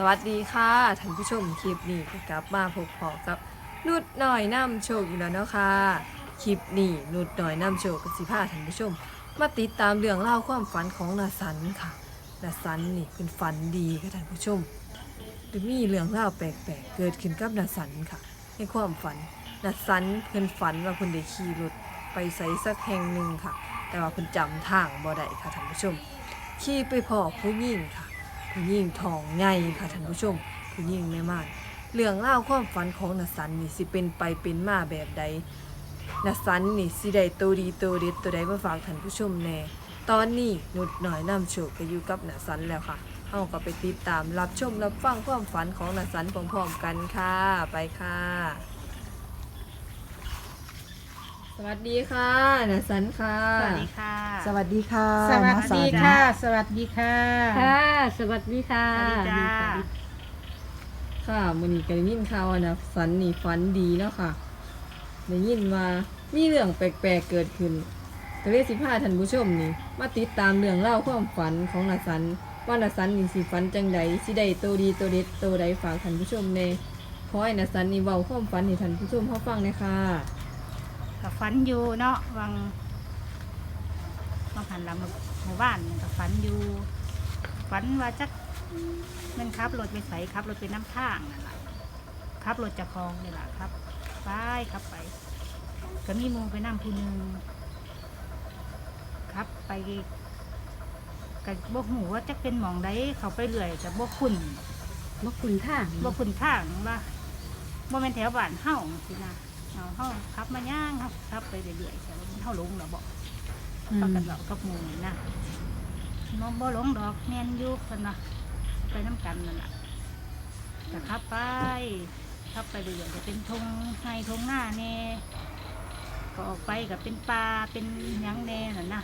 สวัสดีค่ะท่านผู้ชมคลิปนี้ก็กลับมาพบพอกับนุดหน่อยน้ำโชคอีกแล้วเนาะค่ะคลิปนี้นุดหน่อยน้ำโชคกับสิพาท่านผู้ชม มาติดตามเรื่องเล่าวความฝันของนาสันค่ะนาสันนี่เป็นฝันดีค่ะท่านผู้ชมจะมีเรื่องเล่าวแปลกๆเกิดขึ้นกับนาสันค่ะในความฝันนาสันเพิ่นฝันว่าเพิ่นได้ขี่รถไปไสสักแห่งหนึ่งค่ะ แต่ว่าเพิ่นจำทางบ่ได้ค่ะท่านผู้ชมขี่ไปพอผู้หญิงค่ะ ผู้หญิงทองใหญ่ค่ะท่านผู้ชมผู้หญิงแม่ม่านเรื่องเล่าความฝันของนสันนี่สิเป็นไปเป็นมาแบบใดนสันนี่สิได้ตัวดีตัวเด็ดตัวใดมาฝากท่านผู้ชมแน่ตอนนี้นุดหน่อยนำโชคก็อยู่กับนสันแล้วค่ะเฮาก็ไปติดตามรับชมรับฟังความฝันของนสันพร้อมๆกันค่ะ ไปค่ะ สวัสดีค่ะนสันค่ะ สวัสดีค่ะ สวัสดีค่ะสวัสน้องดีนค่ะ สวัสดีค่ะ ค่ะ สวัสดีค่ะ สวัสดีจ้าค่ะมื้อนี้ก็ได้ยินข่าวว่านะฝันนี่ฝันดีเนาะค่ะได้ยินว่ามีเรื่องแปลกๆเกิดขึ้นก็เลยสิพาท่านผู้ชมนี่ มาติดตามเรื่องเล่าวความฝันของนาสัน ว่านาสันนี่สิฝันจังใดสิได้โตวดีโตวเด็ดโตวใดฝากท่านผู้ชมในขอให้นาสันนี่เว้าความฝันให้ท่านผู้ชมเฮาฟังเลยค่ะ กับฝันอยู่เนาะวังวังหันหลังมาหมู่บ้านนี่กับฝันอยู่ฝันว่าจักมันขับรถไปใส่ขับรถไปน้ำทางนั่นแหละขับรถจากคลองนี่แหละครับไปขับไป ก็มีหมูไปนั่งผู้หนึ่งขับไปกับบ่หูว่าจักเป็นหมองใดเขาไปเรื่อยกับบ่คุ้นมะคุณท่าบ่คุ้นทางว่าบ่แม่นแถวบ้านเฮาสินะ เอาเฮาขับมาย่างครับขับไปเรื่อยๆแต่ว่ามันเฮาหลงแล้วบ่ปากกันเรากับหมู่นี่นะมองบ่หลงดอกแม่นอยู่เพิ่นน่ะไปน้ำกันนั่นล่ะก็ขับไปขับไปเรื่อยๆก็เป็นทงไห้ทงหน้าแน่ก็ออกไปก็เป็นปลาเป็นหยังแน่นั่นนะ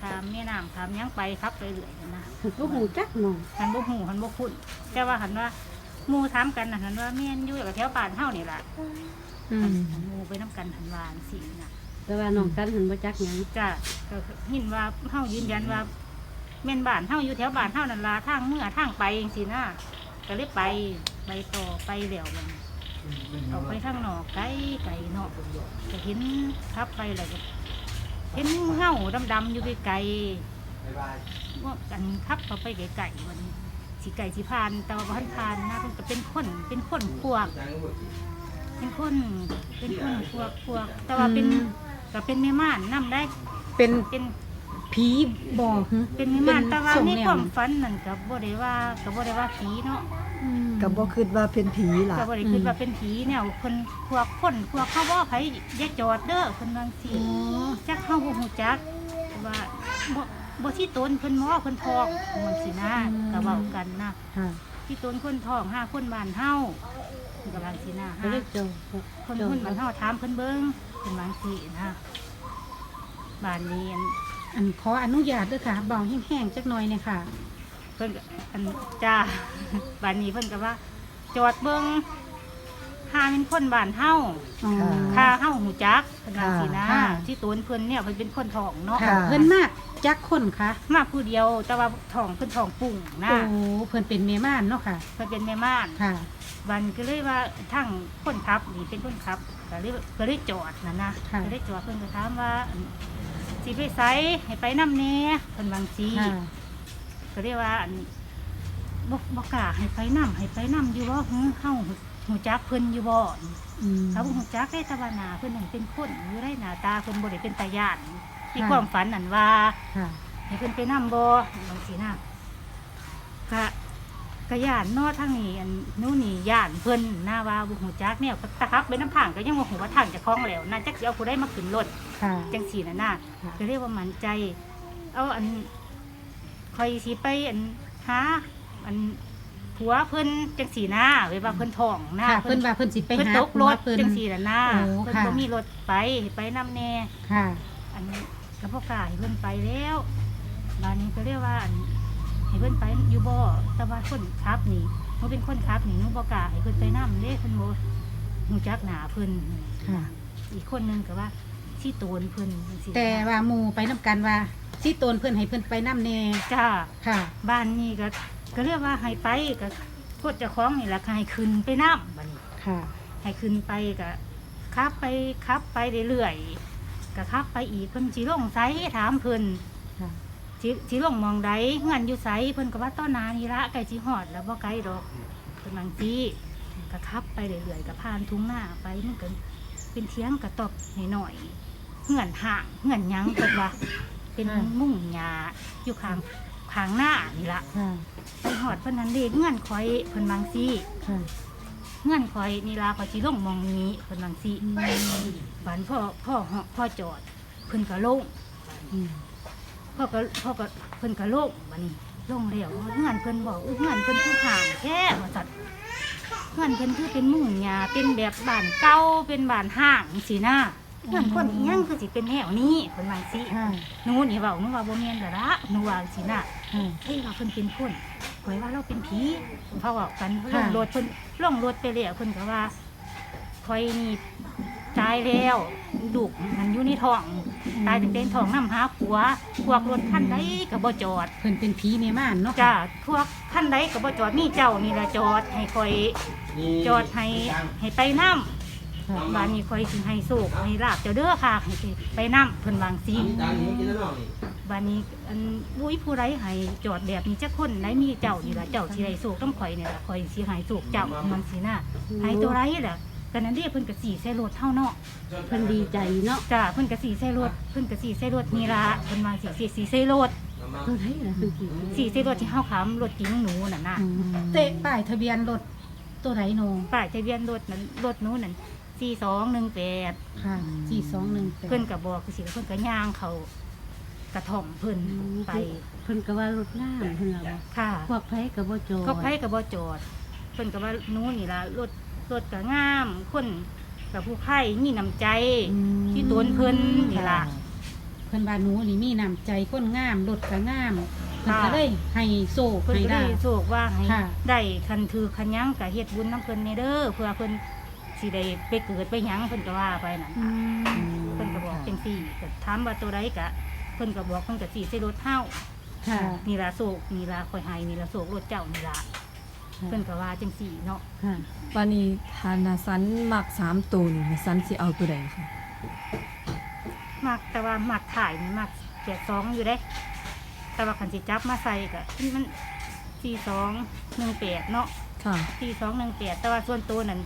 ขามแม่น้ำขามหยังไปขับไปเรื่อยนั่นนะ ก็หูจักหนองหันบ่หูหันบ่คุ้นแต่ว่าหันว่าหมู่ถามกันน่ะหันว่าแม่นอยู่กับแถวบ้านเฮานี่ล่ะ อืมหันหมู่ไปนํกันหันวาจั่งสิน่ะ แต่ว่าน้องกันหันบ่จักหยังจ้ะก็เห็นว่าเฮายืนยันว่าแม่นบ้านเฮาอยู่แถวบ้านเฮานั่นล่ะทางเมื่อทางไปจังซี่นะก็เลยไปไปต่อไปแล้วบัดนี้ออกไปทางนอกไกลไกลเนาะก็เห็นขับไปแล้วก็เห็นเงาดำๆอยู่ไกลๆว่ากันขับเข้าไปไกลๆวันนี้สีไก่สีพานแต่ว่าพันพานนะเป็นก็เป็นคนเป็นคนพวก เป็นคนเป็นคนพวกพวกแต่ว่าเป็นก็เป็นแม่ม่านนํได้เป็นเป็นผีบ่หึเป็นแม่ม่านแต่ว่าส่งในแนความฝันนั่นก็บ่ได้ว่าก็บ่ได้ว่าผีเนาะอืมกับบ่คิดว่าเป็นผีล่ะก็บ่ได้คิดว่าเป็นผีแนวคนพวกคนพวกเขาบ่ไผอย่าจอดเด้อเพิ่นว่าจังซี่อ๋อจักเฮาบ่ฮู้จักว่าบ่บ่ที่ตนเพิ่นหมอเพิ่นทองมันสินะก็เว้ากันนะ ค่ะที่ต้นคนทองห้าคนบ้านเฮาเพิ่ นกำลังสีหน้าก็ห้าเลยเจอคนคนบ้านเฮาถามเพิ่นเบิ่งเพิ่นวาจังสีนะบ้านนี้อันอันขออนุญาตด้วยค่ะเบาแห้งๆจักหน่อยเนี่ยค่ะ เพิ่นก็อันจ้าบ้านนี้เพิ่นก็ว่า จอดเบิ่ง หาเป็นคนบ้านเฮาอ๋อ ค่าเฮาหูจักเพิ่นวาจังสีนะค่ะ ที่ต้นเพิ่นเนี่ยเพิ่นเป็นคนทองเนาะค่ะ เพิ่นมากจักคนค่ะมาผู้เดียวแต่ว่าทองเพิ่นทองปุ่งนะโอ้เพิ่นเป็นแม่ม่านเนาะค่ะ เพิ่นเป็นแม่ม่าน ค่ะ วันก็เลยว่าทั้งคนขับนี่เป็นคนขับก็เลยก็เลยจอดนะนะค่ะ ก็เลยจอดเพิ่นก็ถามว่าอั่นสิไปไสให้ไปน้ำเน่เพิ่นบางสีค่ะ ก็เรียกว่าอั่นบ่บ่กล้าให้ไปน้ำให้ไปน้ำอยู่บ่ฮึเฮา หูจักเพิ่นอยู่บ่อืมเขาบ่หูจักได้แตะวันหนาเพิ่นนั่นเป็นคนอยู่ได้หน้าตาเพิ่นบ่ได้เป็นตาย่านในค่ะความฝันนั่นว่าค่ะให้เพิ่นไปนํบ่บางสีนะกะกะย่านเนอทางนี้อันนู้นนี่ย่านเพิ่นหน้าว่าบุหูจักเนี่ยตะครับไปน้ำทางก็ยังบ่ฮู้ว่าทางจะคล้องแล้วน่าจักสิเอาผู้ใดมาขึ้นรถค่ะจังซี่น่ะน่ะค่ะก็เรียกว่ามั่นใจ เอาอันคอยสิไปอันหาอัน ผัวเพิ่นจังซี่นะไว้ว่าเพิ่นท้องนะค่ะเพิ่นว่าเพิ่นสิไปเพิ่นหาตกรถผัวเพิ่น จังซี่น่ะนะโอ้เพิ่นค่ะ บ่มีรถไปไปนํแน่ ค่ะ อันนี้ก็บ่กล้าให้เพิ่นไปแล้วบ้านนี้ก็เรียกว่าอันให้เพิ่นไปอยู่บ่แต่ว่าคนขับนี่หนูเป็นคนขับนี่หนูบ่กล้าให้เพิ่นไปนำเด้เพิ่นบ่ฮู้จักหน้าเพิ่นค่ะ อีกคนนึงก็ว่าสิโตนเพิ่นจังซี่แต่ว่าหมู่ไปนํกันว่าสิโตนเพิ่นให้เพิ่นไปนํแน่จ้าค่ะ บ้านนี้ก็ ก็เรียกว่าให้ไปก็โทษเจ้าของนี่แหละก็ให้ขึ้นไปน้ำบัดนี้ ค่ะ ให้ขึ้นไปก็ขับไปขับไปเรื่อยๆก็ขับไปอีกเพิ่นสิลงไสถามเพิ่นค่ะสิสิลงหมองใดเฮือนอยู่ไสเพิ่นก็ว่าต้นนานี่ละใกล้สิฮอดแล้วบ่ไกลดอกเพิ่นบางทีก็ขับไปเรื่อยๆก็ผ่านทุ่งนาไปมันก็เป็นเทียงกระตอบหน่อยๆเฮือนห่างเฮือนหยังเพิ่นว่าเป็นมุ้งหญ้าอยู่ข้าง ข้างหน้านี่ละค่ะไปฮอดเพิ่นนั้นเด้เฮือนคอยเพิ่นบางซี่ ค่ะเงื่อนคอยนี่ลาคอยสิลงหมองนี้เพิ่นบางสิบันพ่อพ่อเหาะพ่อจอดเพิ่นก็ลงอืมพ่อก็พ่อก็เพิ่นก็ลงบัดนี้ลงแล้วเงื่อนเพิ่นบอกอุ๊ยเงื่อนเพิ่นคือห่างแค่ว่าจัดเงื่อนเพิ่นคือเป็นมุ้งหญ้าเป็นแบบบ้านเก่าเป็นบ้านห้างสินะเงื่อนคนอีหยังคือสิเป็นแนวนี้เพิ่นบางสิค่ะหนูนี่เว้าหนูว่าบ่แม่นแล้วละหนูว่าสินะค่ะ เฮ้ยว่าเพิ่นเป็นคนข่อยว่าเราเป็นผีเพราะว่ากันลค่ะงรถเพิ่นลงรถไปแล้วเพิ่นก็ว่าข่อยนี่ตายแล้วลูกมันอยู่ในท้องตายตั้งแต่ท้องน้ำหาผัวพวกรถคันใดก็บ่จอดเพิ่นเป็นผีแม่ม่านเนาะจ้าพวกคันใดก็บ่จอดมีเจ้านี่ล่ะจอดให้ข่อยจอดให้ให้ไปน้ำค่ะ บ้านนี้ข่อยสิให้โศกให้ลาบเจ้าเด้อค่ะให้ไปน้ำเพิ่นวางซีบานนี้อันอุ้ยผู้ไรให้จอดแบบนี้จะคนไหนมีเจ้านี่ละเจ้าสิไรสูกต้องข่อยเนี่ยละข่อยสิใหายสูกเจ้ามันสิน่ะให้ตัวไรล่ะกันนั้นเรียกเพิ่นกะสีใส่รถเท่าเนาะเพิ่นดีใจเนาะจ้าเพิ่นกะสีใส่รถเพิ่นกะสีใส่รถนี่ละเพิ่นมาสีสีสีใส่รถเพิ่นให้ล่ะเพิ่นสิสีใส่รถที่เฮาค้ำรถกิ้งหนูน่ะนะอืมเตะป้ายทะเบียนรถตัวไหนโนป้ายทะเบียนรถนั้นรถหนู้นนั่ น4218ค่ะ4218เพิ่นก็บอกคือสิเพิ่นก็ย่างเขากระท่อมเพิ่นไป เพิ่นก็ว่ารถงามเพิ่นล่ะบ่ค่ะพวกไผก็บ่จอดเขาไผกับบ่จอด เพิ่นก็ว่าหนู้นี่ล่ะรถรถก็งามคนกับผู้ไผ่มีน้ำใจที่ตนเพิ่นนี่ล่ะเพิ่นว่าหนูนี่มีน้ำใจคนงามรถก็งามเพิ่นค่ะก็เลยให้โซ่เพิ่นให้ก็เลได้ยโศกว่าให้ค่ะได้คันถือคันหยังก็เฮ็ดบุญน้ำเพิ่นในเด้อเพื่อเพิ่น สิได้ไปเกิดไปหยังเพิ่นก็ว่าไปนั่นน่ะเพิ่นก็บอกจังซี่ก็ถามว่าตัวใดก็เพิ่นก็บอกเพิ่นก็สิใส่รถเฮาค่ะ นี่ล่ะโศกนี่ล่ะข่อยให้นี่ล่ะโศกรถเจ้านี่ล่ะเพิ่นก็ว่าจังซี่เนาะค่ะวันนี้ทานาสันมักสามตัวนี่นาสันสิเอาตัวใดค่ะมักแต่ว่ามักถ่ายนี่มักแปดสองอยู่เด้ แต่ว่าขันสิจับมาใส่ก็มันสี่สองหนึ่งแปดเนาะ ค่ะ สี่สองหนึ่งแปดแต่ว่าส่วนตัวนั้น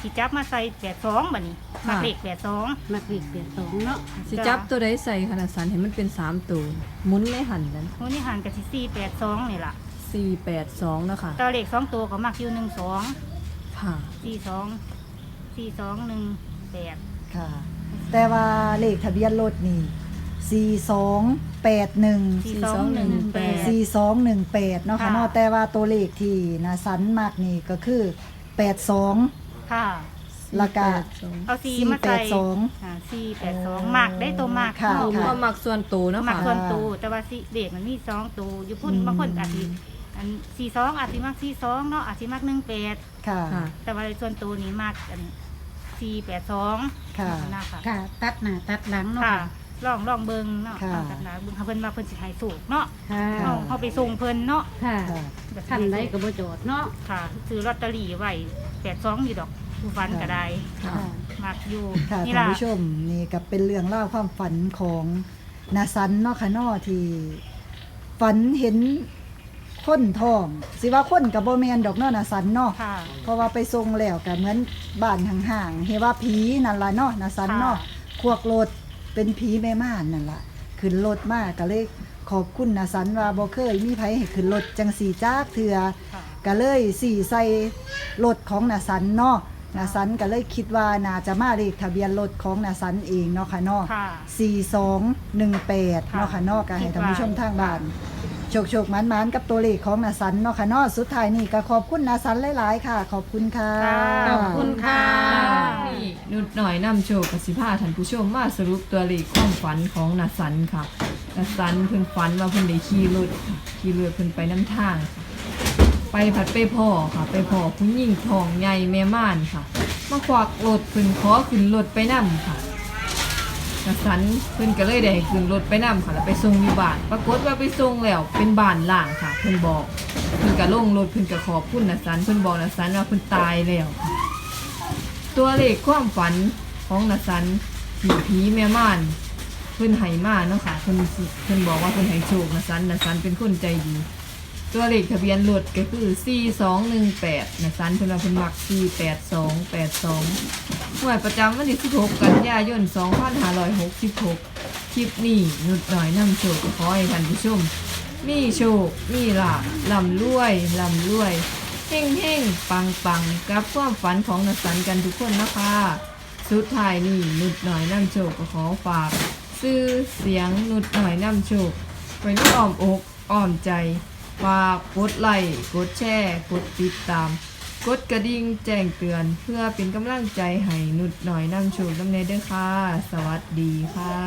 สิจับมาใส่แปดสองบัดนี้มักเลขแปดสองมักเรียกเปลี่ยนสองเนาะสิจับตัวใดใส่ค่ะนาสันเห็นมันเป็นสามตัวหมุนไม่หันนั้นวันนี้หันกับสิสี่แปดสองนี่ล่ะสี่แปดสองนะคะแต่เลขสองตัวก็มักอยู่หนึ่งสองค่ะ สี่สองสี่สองหนึ่งแปดค่ะ แต่ว่าเลขทะเบียนรถนี่สี่สองแปดหนึ่งสี่สองหนึ่งแปดสี่สองหนึ่งแปดเนาะค่ะค่ะ เนาะแต่ว่าตัวเลขที่นาสันมากนี่ก็คือแปดสอง ค่ะละกาเอาสี่สี่มาแปใส่ดสองอ่าสี่แปดสองมักได้ตัวมักค่ะเนาะ ค่ะ ก็มักส่วนตัวเนาะมักค่ะ ส่วนตัวแต่ว่าสิเด็กมันมีสองตัวอยู่พุ่นอืม บางคนอาจสิอันสี่สองอาจสิมักสี่สองเนาะอาจสิมักหนึ่งแปดค่ะ ค่ะ แต่ว่าส่วนตัวนี้มักอันสี่แปดสองค่ะ นะคะค่ะ ตัดหน้าตัดหลังเนาะค่ะค่ะลองลองเบิ่งเนาะค่ะ ลองกันนะเบิ่งเขาเพิ่นว่าเพิ่นสิให้สูกเนาะค่ะค่ะเฮาเฮาไปส่งเพิ่นเนาะค่ะค่ะ แบบคันใดก็บ่จอดเนาะค่ะซื้อลอตเตอรี่ไว้แปดสองอยู่ดอก ผู้ฟันก็ได้ค่ะ มักอยู่ค่ะนี่ท่านล่ะ ผู้ชมนี่ก็เป็นเรื่องเล่าวความฝันของนาสันเนาะค่ะเนาะที่ฝันเห็นคนทอง สิว่าคนกับโบแมนดอกเนาะนาสันเนาะค่ะ เพราะว่าไปทรงแล้วก็เหมือนบ้านห่างๆเฮว่าผีนั่นล่ะเนาะนาสันเนาะค่ะ ขวกรถเป็นผีแม่ม่านนั่นล่ะขึ้นรถมากก็เลยขอบคุณนาสันว่าบ่เคยมีไผให้ขึ้นรถจังสีจากเถือ ค่ะ ก็เลยสี่ใส่รถของนาสันเนาะ นาสันก็เลยคิดว่าน่าจะมาเลขทะเบียนรถของนาสันเองเนาะค่ะเนาะค่ะสี่สองหนึ่งแปดค่ะเนาะค่ะเนาะก็ให้คิดว่าท่านผู้ชมทางบ้าน โชคโชคมันมันๆกับตัวเลขของนาสันเนาะค่ะเนาะสุดท้ายนี่ก็ขอบคุณนาสันหลาย ๆ ค่ะ ขอบคุณค่ะค่ะ ขอบคุณค่ะ นี่นุดหน่อยนำโชคกับสิพาท่านผู้ชมมาสรุปตัวเลขความฝันของนาสันค่ะนาสันเพิ่นฝันว่าเพิ่นได้ขี่รถค่ะขี่รถเพิ่นไปน้ำทางค่ะ ไปผัดไปพ่อค่ะ ไปพ่อผู้หญิงทองใหญ่แม่ม่านค่ะ มาควักรถเพิ่นขอขึ้นรถไปนํค่ะกระสันเพิ่นก็เลยได้ขึ้นรถไปนํค่ะแล้วไปส่งอยู่บ้าน ปรากฏว่าไปส่งแล้วเป็นบ้านล่างค่ะ เพิ่นบอกเพิ่นก็ลงรถเพิ่นก็ขอบคุณนะสันเพิ่นบอกนะสันว่าเพิ่นตายแล้วค่ะตัวเลขความฝันของนะสันผีผีแม่ม่านเพิ่นให้มาเนาะค่ะเพิ่นเพิ่นบอกว่าเพิ่นให้โชคนะสันนะสันเป็นคนใจดี ตัวเลขทะเบียนรถก็คือ 4218นะสันเพิ่นว่าเพิ่นมัก48282หน่วยประจำวันที่16กันยายน 2566 คลิปนี้นุดหน่อยนำโชคขอให้ท่านผู้ชม มีโชค มีลาภลำรวยลำรวยเฮ่งเฮ่งปังปังกับความฝันของนักสันกันทุกคนนะคะ สุดท้ายนี่นุดหน่อยนำโชคขอฝาก ซื้อเสียงนุดหน่อยนำโชคไว้ในอ้อมอกอ้อมใจ ฝากกดไลค์กดแชร์กดติดตาม กดกระดิ่งแจ้งเตือนเพื่อเป็นกำลังใจให้นุดหน่อยนำโชคนำเนเด้อค่ะ สวัสดีค่ะ